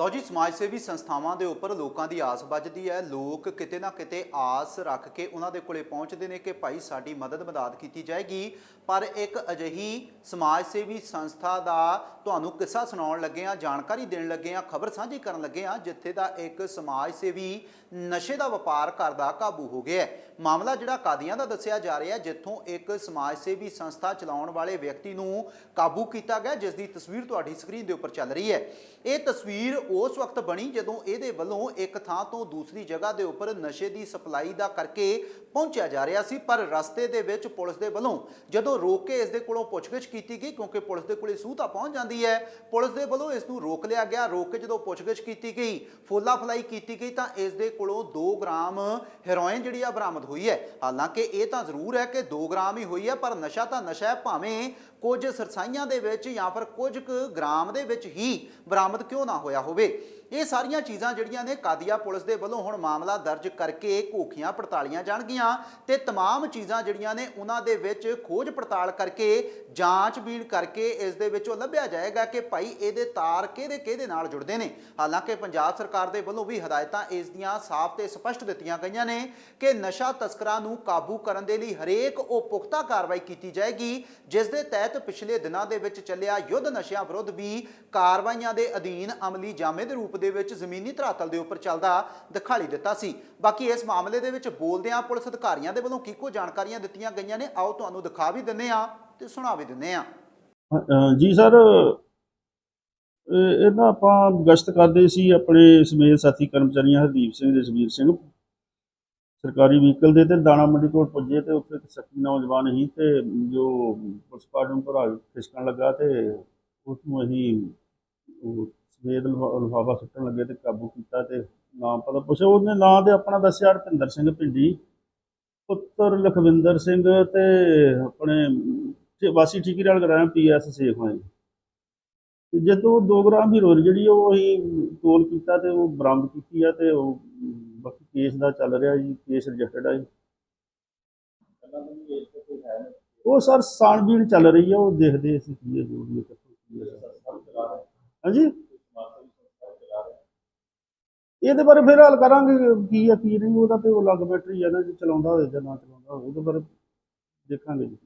ਲਓ ਜੀ ਸਮਾਜ ਸੇਵੀ ਸੰਸਥਾਵਾਂ ਦੇ ਉੱਪਰ ਲੋਕਾਂ ਦੀ ਆਸ ਵੱਜਦੀ ਹੈ। ਲੋਕ ਕਿਤੇ ਨਾ ਕਿਤੇ ਆਸ ਰੱਖ ਕੇ ਉਹਨਾਂ ਦੇ ਕੋਲੇ ਪਹੁੰਚਦੇ ਨੇ ਕਿ ਭਾਈ ਸਾਡੀ ਮਦਦ ਮਦਦ ਕੀਤੀ ਜਾਏਗੀ। ਪਰ ਇੱਕ ਅਜਿਹੀ ਸਮਾਜ ਸੇਵੀ ਸੰਸਥਾ ਦਾ ਤੁਹਾਨੂੰ ਕਿੱਸਾ ਸੁਣਾਉਣ ਲੱਗੇ ਆ ਜਾਣਕਾਰੀ ਦੇਣ ਲੱਗੇ ਆ ਖਬਰ ਸਾਂਝੀ ਕਰਨ ਲੱਗੇ ਆ ਜਿੱਥੇ ਦਾ ਇੱਕ ਸਮਾਜ ਸੇਵੀ ਨਸ਼ੇ ਦਾ ਵਪਾਰ ਕਰਦਾ ਕਾਬੂ ਹੋ ਗਿਆ ਮਾਮਲਾ ਜਿਹੜਾ ਕਾਦੀਆਂ ਦਾ ਦੱਸਿਆ ਜਾ ਰਿਹਾ ਜਿੱਥੋਂ ਇੱਕ ਸਮਾਜ ਸੇਵੀ ਸੰਸਥਾ ਚਲਾਉਣ ਵਾਲੇ ਵਿਅਕਤੀ ਨੂੰ ਕਾਬੂ ਕੀਤਾ ਗਿਆ, ਜਿਸ ਦੀ ਤਸਵੀਰ ਤੁਹਾਡੀ ਸਕਰੀਨ ਦੇ ਉੱਪਰ ਚੱਲ ਰਹੀ ਹੈ। ਇਹ ਤਸਵੀਰ ਉਸ ਵਕਤ ਬਣੀ ਜਦੋਂ ਇਹਦੇ ਵੱਲੋਂ ਇੱਕ ਥਾਂ ਤੋਂ ਦੂਸਰੀ ਜਗ੍ਹਾ ਦੇ ਉੱਪਰ ਨਸ਼ੇ ਦੀ ਸਪਲਾਈ ਦਾ ਕਰਕੇ ਪਹੁੰਚਿਆ ਜਾ ਰਿਹਾ ਸੀ, ਪਰ ਰਸਤੇ ਦੇ ਵਿੱਚ ਪੁਲਿਸ ਦੇ ਵੱਲੋਂ ਜਦੋਂ ਰੋਕ ਕੇ ਇਸ ਦੇ ਕੋਲੋਂ ਪੁੱਛਗਿੱਛ ਕੀਤੀ ਗਈ, ਕਿਉਂਕਿ ਪੁਲਿਸ ਦੇ ਕੋਲੇ ਸੂਹ ਤਾਂ ਪਹੁੰਚ ਜਾਂਦੀ ਹੈ, ਪੁਲਿਸ ਦੇ ਵੱਲੋਂ ਇਸ ਨੂੰ ਰੋਕ ਲਿਆ ਗਿਆ। ਰੋਕ ਕੇ ਜਦੋਂ ਪੁੱਛਗਿੱਛ ਕੀਤੀ ਗਈ, ਫੋਲਾ ਫਲਾਈ ਕੀਤੀ ਗਈ, ਤਾਂ ਇਸ ਦੇ ਕੋਲੋਂ 2 ਗ੍ਰਾਮ ਹੈਰੋਇਨ ਜਿਹੜੀ ਆ ਬਰਾਮਦ ਹੋਈ ਹੈ। ਹਾਲਾਂਕਿ ਇਹ ਤਾਂ ਜ਼ਰੂਰ ਹੈ ਕਿ 2 ਗ੍ਰਾਮ ਹੀ ਹੋਈ ਹੈ, ਪਰ ਨਸ਼ਾ ਤਾਂ ਨਸ਼ਾ ਹੈ, ਭਾਵੇਂ ਕੁਝ ਸਰਸਾਈਆਂ ਦੇ ਵਿੱਚ ਜਾਂ ਫਿਰ ਕੁਝ ਕੁ ਗ੍ਰਾਮ ਦੇ ਵਿੱਚ ਹੀ ਬਰਾਮਦ ਕਿਉਂ ਨਾ ਹੋਇਆ ਹੋਵੇ। ਇਹ ਸਾਰੀਆਂ ਚੀਜ਼ਾਂ ਜਿਹੜੀਆਂ ਨੇ ਕਾਦੀਆ ਪੁਲਿਸ ਦੇ ਵੱਲੋਂ ਹੁਣ ਮਾਮਲਾ ਦਰਜ ਕਰਕੇ ਘੋਖੀਆਂ ਪੜਤਾਲੀਆਂ ਜਾਣਗੀਆਂ ਤੇ तमाम ਚੀਜ਼ਾਂ ਜਿਹੜੀਆਂ ਨੇ ਉਹਨਾਂ ਦੇ ਵਿੱਚ ਖੋਜ ਪੜਤਾਲ ਕਰਕੇ ਜਾਂਚਬੀਣ ਕਰਕੇ ਇਸ ਦੇ ਵਿੱਚੋਂ ਲੱਭਿਆ ਜਾਏਗਾ ਕਿ ਭਾਈ ਇਹਦੇ ਤਾਰ ਕਿਹਦੇ ਕਿਹਦੇ ਨਾਲ ਜੁੜਦੇ ਨੇ ਹਾਲਾਂਕਿ ਪੰਜਾਬ ਸਰਕਾਰ ਦੇ ਵੱਲੋਂ ਵੀ ਹਦਾਇਤਾਂ ਇਸ ਦੀਆਂ ਸਾਫ਼ ਤੇ ਸਪਸ਼ਟ ਦਿੱਤੀਆਂ ਗਈਆਂ ਨੇ ਕਿ ਨਸ਼ਾ ਤਸਕਰਾਂ ਨੂੰ ਕਾਬੂ ਕਰਨ ਦੇ ਲਈ ਹਰੇਕ ਉਹ ਪੁਖਤਾ ਕਾਰਵਾਈ ਕੀਤੀ ਜਾਏਗੀ ਜਿਸ ਦੇ ਤਹਿਤ ਪਿਛਲੇ ਦਿਨਾਂ ਦੇ ਵਿੱਚ ਚੱਲਿਆ ਯੁੱਧ ਨਸ਼ਿਆਂ ਵਿਰੁੱਧ ਵੀ ਕਾਰਵਾਈਆਂ ਦੇ ਅਧੀਨ ਅਮਲੀ ਜਾਮੇ ਦੇ ਰੂਪ ਦੇ ਵਿੱਚ ਜ਼ਮੀਨੀ ਧਰਾਤਲ ਦੇ ਉੱਪਰ ਚੱਲਦਾ ਦਿਖਾਈ ਦਿੱਤਾ ਸੀ। ਬਾਕੀ ਇਸ ਮਾਮਲੇ ਦੇ ਵਿੱਚ ਬੋਲਦਿਆਂ ਪੁਲਿਸ ਅਧਿਕਾਰੀਆਂ ਦੇ ਵੱਲੋਂ ਕੀ ਜਾਣਕਾਰੀਆਂ ਦਿੱਤੀਆਂ ਗਈਆਂ ਨੇ। ਆਓ ਤੁਹਾਨੂੰ ਦਿਖਾ ਵੀ ਦਿੰਨੇ ਆ ਤੇ ਸੁਣਾ ਵੀ ਦਿੰਨੇ ਆ ਜੀ ਸਰ ਇਹ ਆਪਾਂ ਗਸ਼ਤ ਕਰਦੇ ਸੀ ਆਪਣੇ ਸਮੇਤ ਸਾਥੀ ਕਰਮਚਾਰੀਆਂ ਹਰਦੀਪ ਸਿੰਘ ਜਸਵੀਰ ਸਿੰਘ। ਸਰਕਾਰੀ ਵਹੀਕਲ ਦੇ ਤੇ ਦਾਣਾ ਮੰਡੀ ਕੋਲ ਪੁੱਜੇ ਤੇ ਉੱਥੇ ਇੱਕ ਸਖੀ ਨੌਜਵਾਨ ਸੀ ਤੇ ਜੋ ਪੁਲਿਸ ਪਾਰਟੀ ਨੂੰ ਭਰਾ ਖਿਸਕਣ ਲੱਗਾ ਤੇ ਉਸ ਨੂੰ ਅਸੀਂ ਸਵੇਦ ਲਿਫਾਫਾ ਸੁੱਟਣ ਲੱਗੇ ਤੇ ਕਾਬੂ ਕੀਤਾ ਤੇ ਨਾਮ ਪਤਾ ਪੁੱਛਿਆ, ਉਹਨੇ ਨਾਂ ਤੇ ਆਪਣਾ ਦੱਸਿਆ ਰਪਿੰਦਰ ਸਿੰਘ ਪਿੰਡੀ, ਪੁੱਤਰ ਲਖਵਿੰਦਰ ਸਿੰਘ ਤੇ ਆਪਣੇ ਵਾਸੀ ਠੀਕੀ ਨਾਲ ਕਰਾਇਆ ਪੀਐਸ ਸੇਖ ਹੋਏ ਜਦੋਂ 2 ਗ੍ਰਾਮ ਹੀਰੋਇਨ ਜਿਹੜੀ ਉਹ ਅਸੀਂ ਤੋਲ ਕੀਤਾ ਤੇ ਉਹ ਬਰਾਮਦ ਕੀਤੀ ਆ ਤੇ ਉਹ ਬਾਕੀ ਕੇਸ ਦਾ ਚੱਲ ਰਿਹਾ ਜੀ, ਕੇਸ ਰਜਿਸਟਰਡ ਆ ਜੀ। ਉਹ ਸਰ ਸਾਣਬੀਣ ਚੱਲ ਰਹੀ ਆ, ਉਹ ਦੇਖਦੇ ਅਸੀਂ ਕੀ ਹੈ ਜੋ ਵੀ ਹੈ ਹਾਂਜੀ? ਇਹਦੇ ਬਾਰੇ ਫਿਰ ਹੱਲ ਕਰਾਂਗੇ ਕੀ ਆ, ਕੀ ਨਹੀਂ, ਉਹਦਾ ਤੇ ਉਹ ਅਲੱਗ ਬੈਟਰੀ ਆ ਨਾ, ਜੇ ਚਲਾਉਂਦਾ ਹੋਵੇ ਜਾਂ ਨਾ ਚਲਾਉਂਦਾ ਹੋਵੇ, ਉਹਦੇ ਬਾਰੇ ਦੇਖਾਂਗੇ ਜੀ।